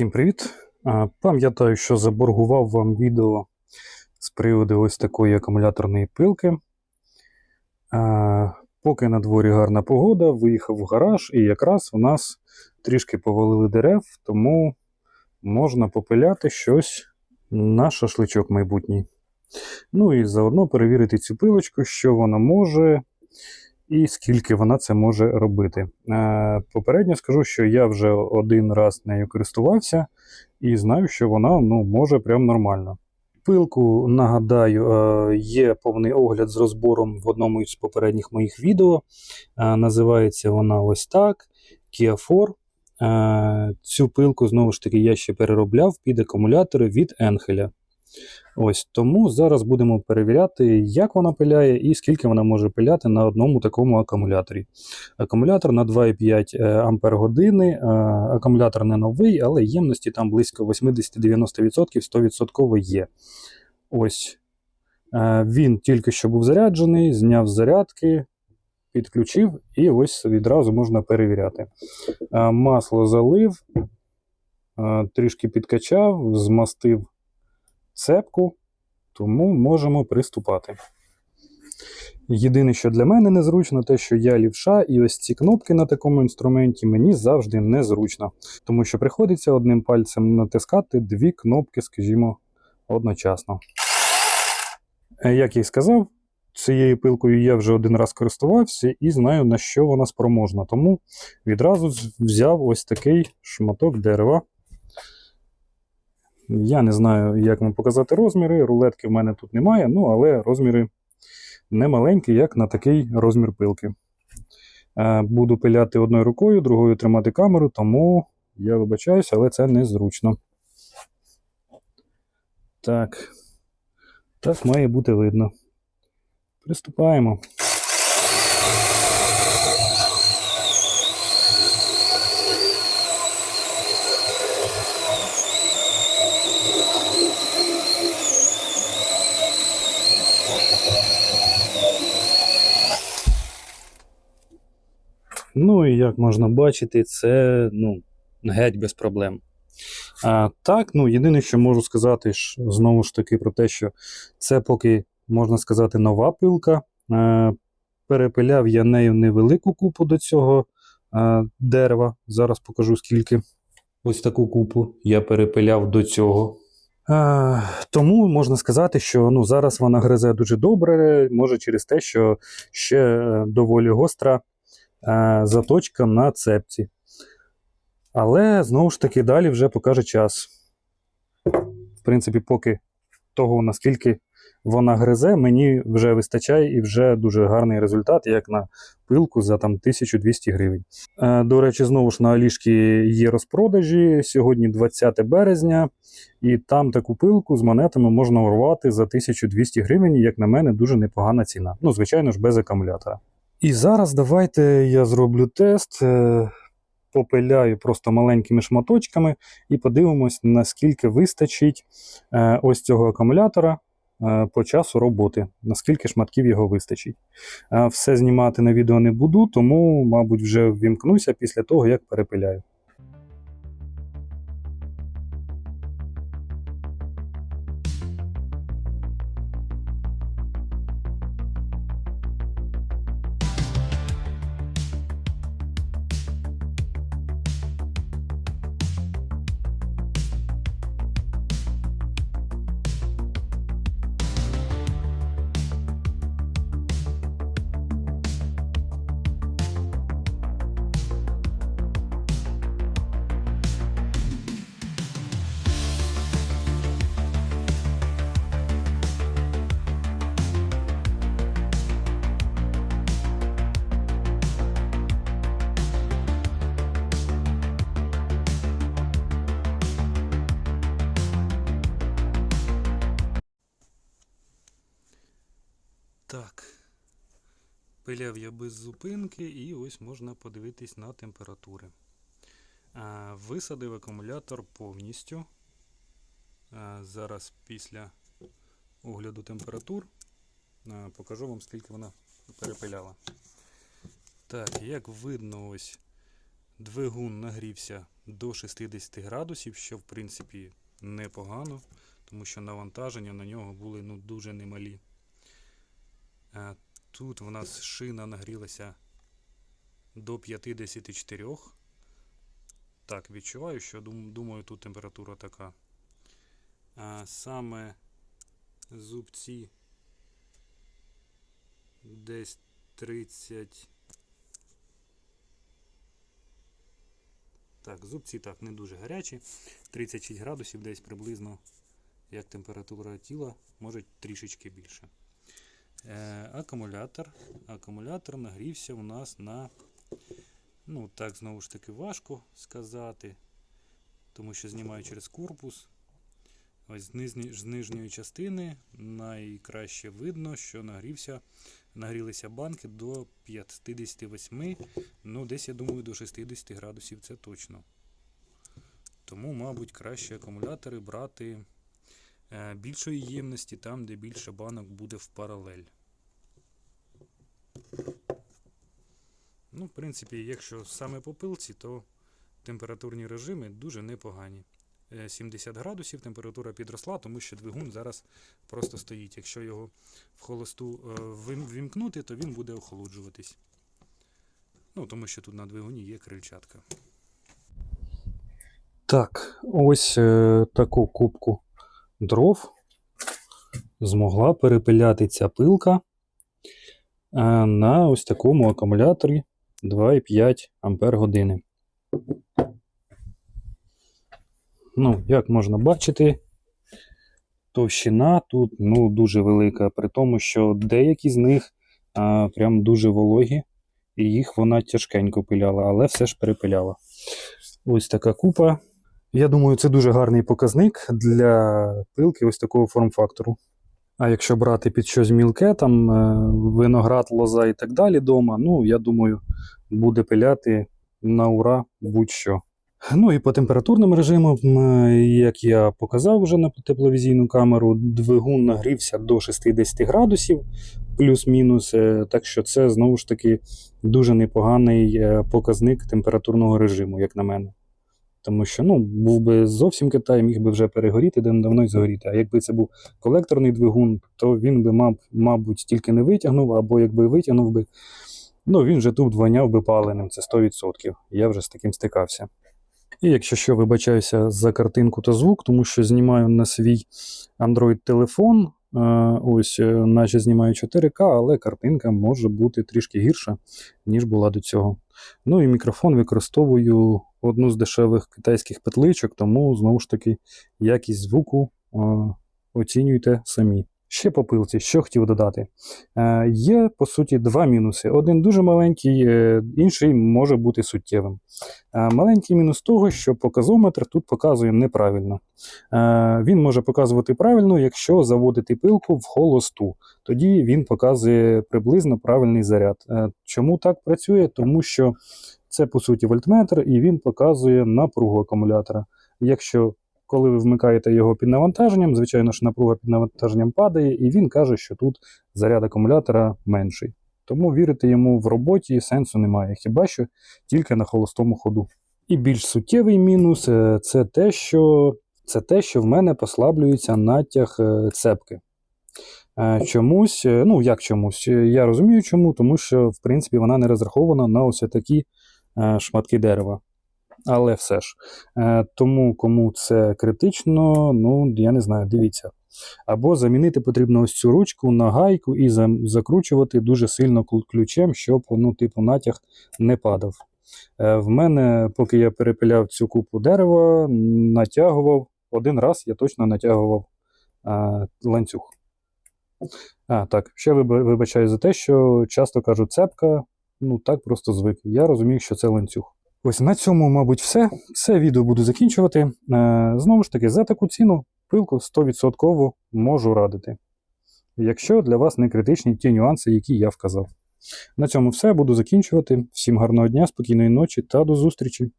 Всім привіт! Пам'ятаю, що заборгував вам відео з приводу ось такої акумуляторної пилки. Поки на дворі гарна погода, виїхав в гараж, і якраз у нас трішки повалили дерев, тому можна попиляти щось на шашличок майбутній. Ну і заодно перевірити цю пилочку, що вона може і скільки вона це може робити. Е, Попередньо скажу, що я вже один раз нею користувався і знаю, що вона ну, може прям нормально. Пилку, нагадаю, е, є повний огляд з розбором в одному із попередніх моїх відео. Е, Називається вона ось так: Kia Four. Е, Цю пилку, знову ж таки, я ще переробляв під акумулятори від Енхеля.Ось тому зараз будемо перевіряти, як вона пиляє і скільки вона може пиляти на одному такому акумуляторі. Акумулятор на 2,5 Ампер години. Акумулятор не новий, але ємності там близько 80-90%, 100% є. Ось. Е, Він тільки що був заряджений, зняв зарядки, підключив, і ось відразу можна перевіряти. Е, Масло залив, е, трішки підкачав, змастив цепку, тому можемо приступати. Єдине, що для мене незручно, те, що я лівша, і ось ці кнопки на такому інструменті мені завжди незручно, тому що приходиться одним пальцем натискати дві кнопки, скажімо, одночасно. Е, Як я й сказав, цією пилкою я вже один раз користувався і знаю, на що вона спроможна. Тому відразу взяв ось такий шматок дерева. Я не знаю, як вам показати розміри. Рулетки в мене тут немає, ну але розміри не маленькі, як на такий розмір пилки. Е, Буду пиляти одною рукою, другою тримати камеру, тому я вибачаюся, але це незручно. Так. Так має бути видно. Приступаємо. Ну і як можна бачити, це ну, геть без проблем. А, так, ну єдине, що можу сказати, ж, знову ж таки, про те, що це поки, можна сказати, нова пилка. Е, перепиляв я нею невелику купу до цього е, дерева. Зараз покажу скільки. Ось таку купу я перепиляв до цього. Е, тому можна сказати, що ну, зараз вона гризе дуже добре, може через те, що ще доволі гостра заточка на цепці. Але знову ж таки далі вже покаже час. В принципі, поки того, наскільки вона гризе, мені вже вистачає і вже дуже гарний результат, як на пилку за там 1200 гривень. Е, До речі, знову ж на Алішки є розпродажі. Сьогодні 20 березня, і там таку пилку з монетами можна урвати за 1200 гривень, як на мене, дуже непогана ціна. Ну, звичайно ж, без акумулятора. І зараз давайте я зроблю тест. е, Попиляю просто маленькими шматочками і подивимось, наскільки вистачить е, ось цього акумулятора е, по часу роботи, наскільки шматків його вистачить. Все знімати на відео не буду, тому, мабуть, вже ввімкнуся після того, як перепиляю. Так. Пиляв я без зупинки, і ось можна подивитись на температури. Висадив акумулятор повністю. Зараз після огляду температур покажу вам, скільки вона перепиляла. Так, як видно, ось двигун нагрівся до 60 градусів, що в принципі непогано, тому що навантаження на нього були ну, дуже немалі. Е, Тут в нас шина нагрілася до 54. Так, відчуваю, що думаю, тут температура така. А саме зубці десь 30. Так, зубці так не дуже гарячі. 36 градусів десь приблизно, як температура тіла, може трішечки більше. Е, акумулятор. Акумулятор нагрівся у нас на. Ну, так, знову ж таки, важко сказати, тому що знімаю через корпус. Ось з, нижні- з нижньої частини найкраще видно, що нагрівся, нагрілися банки до 58, ну десь, я думаю, до 60 градусів це точно. Тому, мабуть, краще акумулятори брати більшої ємності там, де більше банок буде в паралель. Ну, в принципі, якщо саме по пилці, то температурні режими дуже непогані. Е, 70 градусів температура підросла, тому що двигун зараз просто стоїть. Якщо його в холосту е, вімкнути, то він буде охолоджуватись. Ну, тому що тут на двигуні є крильчатка. Так, ось е, таку кубку дров змогла перепиляти ця пилка е, на ось такому акумуляторі 2,5 Ампер години. Ну, як можна бачити, товщина тут ну, дуже велика, при тому, що деякі з них а, прям дуже вологі, і їх вона тяжкенько пиляла, але все ж перепиляла. Ось така купа. Я думаю, це дуже гарний показник для пилки ось такого форм-фактору. А якщо брати під щось мілке, там е, виноград, лоза і так далі дома, ну, я думаю, буде пиляти на ура будь-що. Ну і по температурним режимам, е, як я показав вже на тепловізійну камеру, двигун нагрівся до 60 градусів, плюс-мінус. е, Так що це знову ж таки дуже непоганий показник температурного режиму, як на мене. Тому що ну, був би зовсім Китай, міг би вже перегоріти давно й згоріти. А якби це був колекторний двигун, то він би, мав, мабуть, тільки не витягнув, або якби витягнув би, ну він же тут воняв би паленим, це 100%. Я вже з таким стикався. І якщо що, вибачаюся за картинку та звук, тому що знімаю на свій Android-телефон. е, Ось, е, наче знімаю 4К, але картинка може бути трішки гірша, ніж була до цього. Ну і мікрофон використовую одну з дешевих китайських петличок, тому знову ж таки якість звуку оцінюйте самі. Ще по пилці, що хотів додати. Е, є, по суті, два мінуси. Один дуже маленький, е, інший може бути суттєвим. Е, Маленький мінус того, що показометр тут показує неправильно. Е, Він може показувати правильно, якщо заводити пилку в холосту. Тоді він показує приблизно правильний заряд. Е, Чому так працює? Тому що це по суті вольтметр, і він показує напругу акумулятора. Якщо коли ви вмикаєте його під навантаженням, звичайно ж напруга під навантаженням падає, і він каже, що тут заряд акумулятора менший. Тому вірити йому в роботі сенсу немає, хіба що тільки на холостому ходу. І більш суттєвий мінус е, це те, що, це те, що в мене послаблюється натяг е, цепки. Е, Чомусь, ну як чомусь, я розумію чому, тому що в принципі вона не розрахована на ось такі шматки дерева. Але все ж. Е, Тому кому це критично, ну я не знаю, дивіться. Або замінити потрібно ось цю ручку на гайку і закручувати дуже сильно ключем, щоб ну, типу, натяг не падав. Е, В мене, поки я перепиляв цю купу дерева, натягував один раз, я точно натягував е, ланцюг. А, так, ще вибачаю за те, що часто кажу цепка, ну так просто звик. Я розумію, що це ланцюг. Ось на цьому, мабуть, все. Це відео буду закінчувати. Е, знову ж таки, за таку ціну пилку 100% можу радити. Якщо для вас не критичні ті нюанси, які я вказав. На цьому все буду закінчувати. Всім гарного дня, спокійної ночі та до зустрічі!